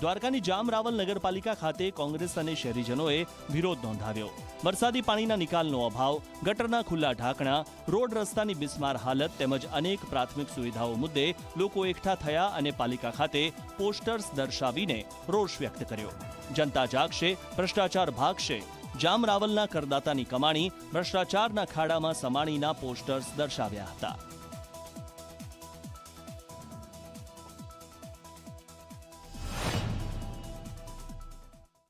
દ્વારકાની જામ નગરપાલિકા ખાતે કોંગ્રેસ અને શહેરીજનોએ વિરોધ નોંધાવ્યો. વરસાદી પાણીના નિકાલનો અભાવ, ગટરના ખુલ્લા ઢાંકણા, રોડ રસ્તાની બિસ્માર હાલત તેમજ અનેક પ્રાથમિક સુવિધાઓ મુદ્દે લોકો એકઠા થયા અને પાલિકા ખાતે પોસ્ટર્સ દર્શાવીને રોષ વ્યક્ત કર્યો. જનતા જાગશે, ભ્રષ્ટાચાર ભાગશે. જામ રાવલના કરદાતાની કમાણી, ભ્રષ્ટાચારના ખાડામાં સમાણીના પોસ્ટર્સ દર્શાવ્યા હતા.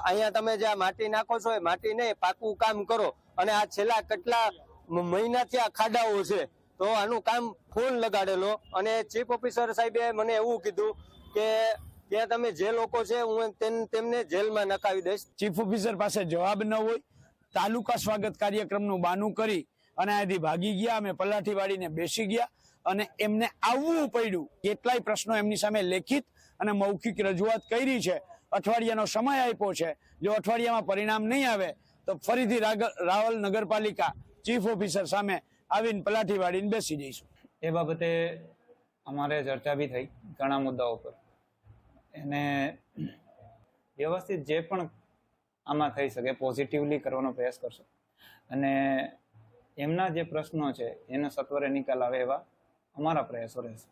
અહીંયા તમે જે માટી નાખો છો, એ માટી નહીં, પાકું કામ કરો. અને આ છેલ્લા કેટલા મહિનાથી આ ખાડાઓ છે. તો આનું કામ ફૂલ લગાડેલો. અને ચીફ ઓફિસર સાહેબે મને એવું કીધું કે ત્યાં તમે જે લોકો છે, હું તેમ- તેમને જેલમાં નકાવી દઈશ. ચીફ ઓફિસર પાસે જવાબ ન હોય, તાલુકા સ્વાગત કાર્યક્રમનું બાનું કરી અને અહીંથી ભાગી ગયા, અમે પલાઠી વાળીને બેસી ગયા અને એમને આવવું પડ્યું. કેટલાય પ્રશ્નો એમની સામે લેખિત અને મૌખિક રજૂઆત કરી છે. અઠવાડિયાનો સમય આપ્યો છે. જો અઠવાડિયામાં પરિણામ નહીં આવે, તો ફરીથી રાવલ નગરપાલિકા ચીફ ઓફિસર સામે આવીને પલાઠી વાળીને બેસી જઈશું. એ બાબતે અમારે ચર્ચા બી થઈ ઘણા મુદ્દાઓ પર. એને વ્યવસ્થિત જે પણ આમાં થઈ શકે પોઝિટિવલી કરવાનો પ્રયાસ કરશો. અને એમના જે પ્રશ્નો છે, એનો સત્વરે નિકાલ આવે એવા અમારા પ્રયાસો રહેશે.